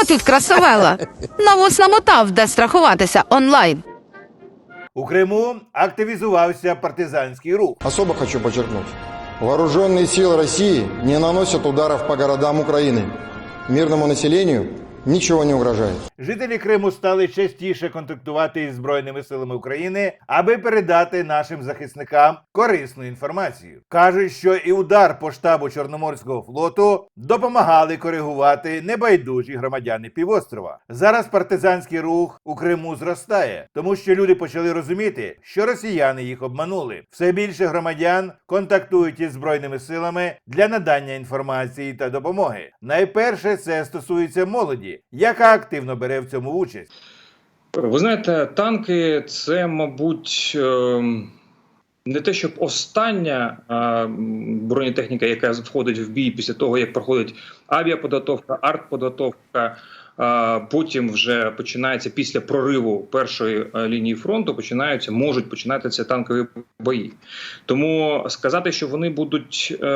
О, тут красавела. Навоз намотав, де страхуватися онлайн. У Криму активізувався партизанський рух. Особо хочу подчеркнуть. Вооруженные силы России не наносят ударов по городам Украины. Мирному населению ничего не угрожает. Жителі Криму стали частіше контактувати із Збройними силами України, аби передати нашим захисникам корисну інформацію. Кажуть, що і удар по штабу Чорноморського флоту допомагали коригувати небайдужі громадяни півострова. Зараз партизанський рух у Криму зростає, тому що люди почали розуміти, що росіяни їх обманули. Все більше громадян контактують із збройними силами для надання інформації та допомоги. Найперше це стосується молоді, яка активно бере в цьому участь. Ви знаєте, танки це, мабуть, ем, не те, щоб остання а, бронетехніка, яка входить в бій після того, як проходить авіаподготовка, артподготовка. Потім вже починається після прориву першої е, лінії фронту. Починаються, можуть починатися танкові бої. Тому сказати, що вони будуть е,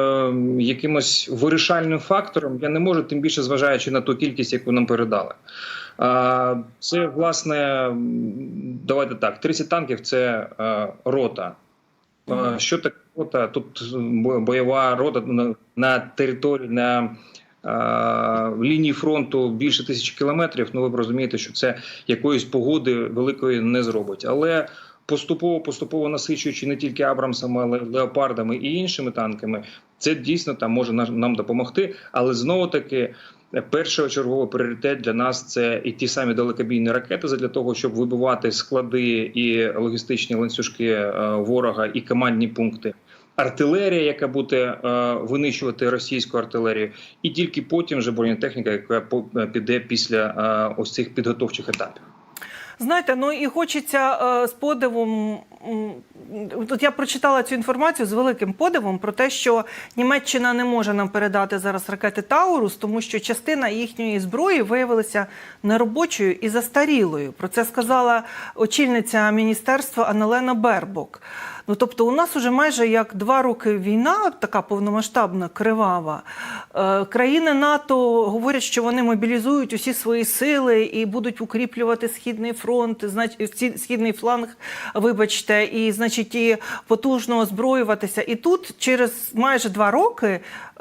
якимось вирішальним фактором, я не можу, тим більше зважаючи на ту кількість, яку нам передали. А, Це власне, давайте так: 30 танків це е, рота. А, Що таке рота? Тут бойова рота на, на території на е, лінії фронту більше тисячі кілометрів. Ну ви розумієте, що це якоїсь погоди великої не зробить. Але поступово, поступово насичуючи не тільки Абрамсами, але леопардами і іншими танками, це дійсно там може нам нам допомогти. Але знову таки. Першочерговий пріоритет для нас це і ті самі далекобійні ракети для того, щоб вибивати склади і логістичні ланцюжки е, ворога і командні пункти. Артилерія, яка буде е, винищувати російську артилерію, і тільки потім вже бронетехніка, яка е, піде після е, ось цих підготовчих етапів. Знаєте, ну і хочеться з подивом. Тут я прочитала цю інформацію з великим подивом про те, що Німеччина не може нам передати зараз ракети Таурус, тому що частина їхньої зброї виявилася неробочою і застарілою. Про це сказала очільниця міністерства Анелена Бербок. Ну тобто, у нас уже майже як два роки війна, така повномасштабна, кривава. Е, країни НАТО говорять, що вони мобілізують усі свої сили і будуть укріплювати східний фронт, знач- схід- східний фланг, вибачте, і значить і потужно озброюватися. І тут через майже два роки е,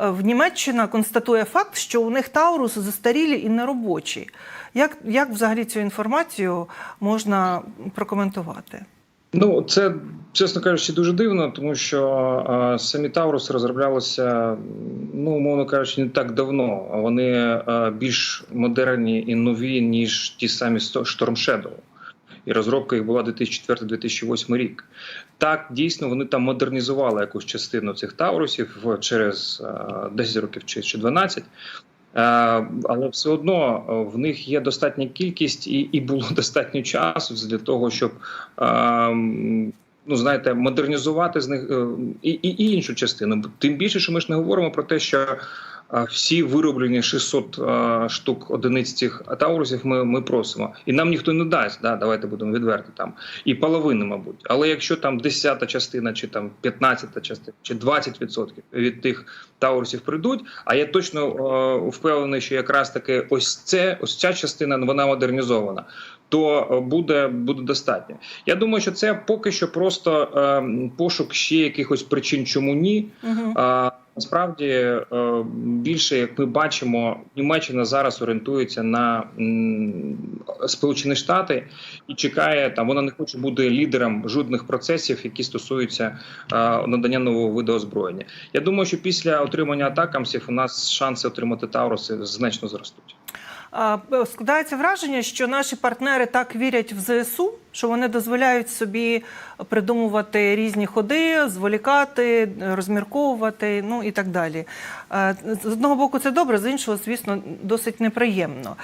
в Німеччина констатує факт, що у них Таурус застарілі і неробочі. Як, як взагалі цю інформацію можна прокоментувати? Ну, це, чесно кажучи, дуже дивно, тому що е, самі Таурус розроблялися, ну, умовно кажучи, не так давно. А Вони е, більш модерні і нові, ніж ті самі Storm Shadow. І розробка їх була 2004-2008 рік. Так, дійсно, вони там модернізували якусь частину цих Таурусів через е, 10 років чи, чи 12. Е, Але все одно е, в них є достатня кількість і, і було достатньо часу для того, щоб ну знаєте, модернізувати з них е, і, і, іншу частину. Тим більше, що ми ж не говоримо про те, що е, всі вироблені 600 е, штук одиниць цих таурусів ми, ми просимо, і нам ніхто не дасть. Да, давайте будемо відверти там і половини, мабуть. Але якщо там 10 частина, чи там 15 частина, чи 20% від тих таурусів прийдуть, а я точно впевнений, що якраз таки ось це, ось ця частина вона модернізована. То е, буде буде достатньо. Я думаю, що це поки що просто е, пошук ще якихось причин, чому ні. Угу. А насправді е, більше, як ми бачимо, Німеччина зараз орієнтується на м, Сполучені Штати і чекає там. Вона не хоче бути лідером жодних процесів, які стосуються е, надання нового виду озброєння. Я думаю, що після отримання атакамсів у нас шанси отримати Тауруси значно зростуть. Е, Складається враження, що наші партнери так вірять в ЗСУ, що вони дозволяють собі придумувати різні ходи, зволікати, розмірковувати, ну і так далі. Е, З одного боку, це добре, з іншого, звісно, досить неприємно.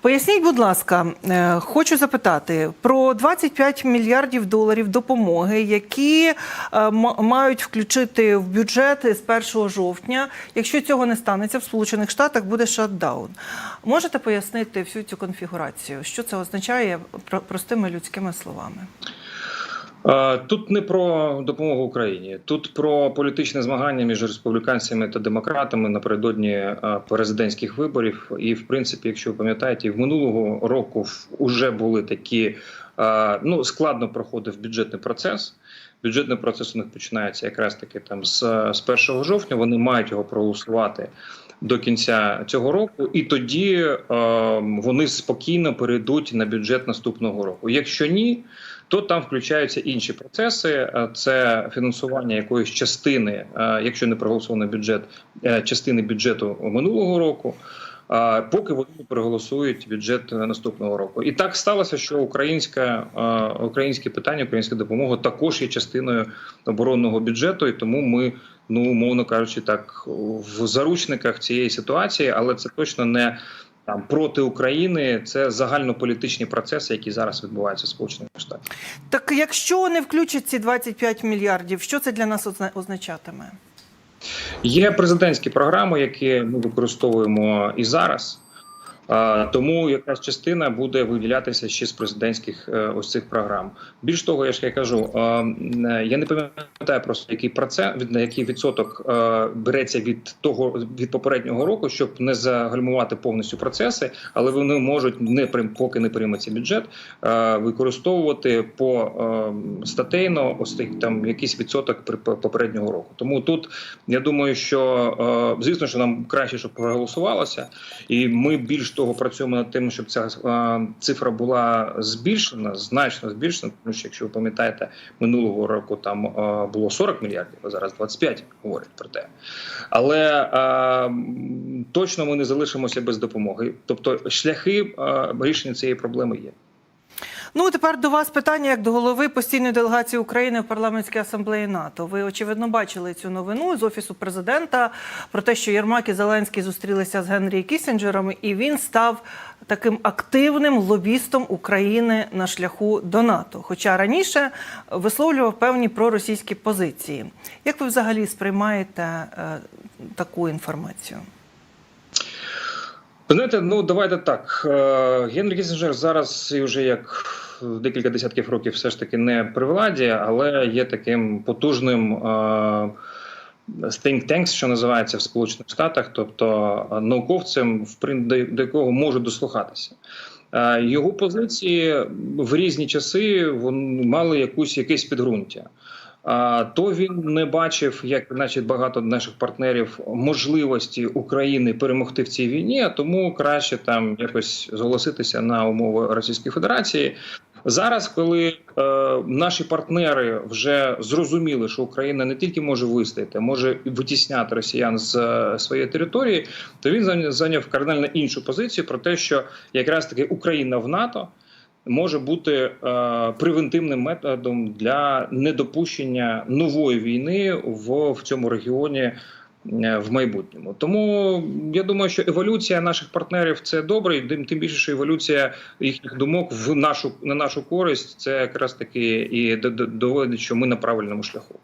Поясніть, будь ласка, е, хочу запитати про 25 мільярдів доларів допомоги, які е, мають включити в бюджет з 1 жовтня. Якщо цього не станеться, в Сполучених Штатах буде шатдаун. Можете пояснити всю цю конфігурацію? Що це означає про- простими людськими словами? Е, Тут не про допомогу Україні, тут про політичне змагання між республіканцями та демократами напередодні е, президентських виборів. І, в принципі, якщо ви пам'ятаєте, в минулого року вже були такі е, ну складно проходив бюджетний процес. Бюджетний процес у них починається якраз таки там з, з 1 жовтня. Вони мають його проголосувати до кінця цього року, і тоді е, вони спокійно перейдуть на бюджет наступного року. Якщо ні, то там включаються інші процеси. Е, Це фінансування якоїсь частини, е, якщо не проголосований бюджет, е, частини бюджету минулого року. Поки вони не переголосують бюджет наступного року, і так сталося, що українська українське питання, українська допомога також є частиною оборонного бюджету, і тому ми, ну умовно кажучи, так в заручниках цієї ситуації, але це точно не там проти України. Це загальнополітичні процеси, які зараз відбуваються в Сполучених Штатах. Так якщо не включать ці 25 мільярдів, що це для нас означатиме? Є президентські програми, які ми використовуємо і зараз. Тому якась частина буде виділятися ще з президентських е, ось цих програм. Більш того, я ж я кажу, е, я не пам'ятаю просто який процент на який відсоток е, береться від того від попереднього року, щоб не загальмувати повністю процеси, але вони можуть не поки не прийметься бюджет, використовувати по статейно ось там якийсь відсоток попереднього року. Тому тут я думаю, що звісно, що нам краще, щоб проголосувалося, і ми більш того працюємо над тим, щоб ця цифра була збільшена, значно збільшена. Тому що, якщо ви пам'ятаєте, минулого року там було 40 мільярдів, а зараз 25 говорять про те. Але точно ми не залишимося без допомоги. Тобто, шляхи рішення цієї проблеми є. Ну тепер до вас питання як до голови постійної делегації України в парламентській асамблеї НАТО. Ви очевидно бачили цю новину з офісу президента про те, що Єрмак і Зеленський зустрілися з Генрі Кісінджером, і він став таким активним лобістом України на шляху до НАТО. Хоча раніше висловлював певні проросійські позиції. Як ви взагалі сприймаєте е, таку інформацію? Ви Знаєте, ну давайте так. Е, Генрі Кісінджер зараз і вже як декілька десятків років все ж таки не при владі, але є таким потужним е, think tanks, що називається в Сполучених Штатах, тобто е, науковцем, до якого можуть дослухатися. Його позиції в різні часи вони мали якусь якесь підґрунтя. То він не бачив, як значить багато наших партнерів, можливості України перемогти в цій війні, а тому краще там якось зголоситися на умови Російської Федерації. Зараз, коли е, наші партнери вже зрозуміли, що Україна не тільки може вистояти, може витісняти росіян з е, своєї території, то він зайняв кардинально іншу позицію про те, що якраз таки Україна в НАТО може бути е, превентивним методом для недопущення нової війни в, в цьому регіоні в майбутньому. Тому я думаю, що еволюція наших партнерів це добре, і тим, більше, що еволюція їхніх думок в нашу на нашу користь це якраз таки і доводить, що ми на правильному шляху.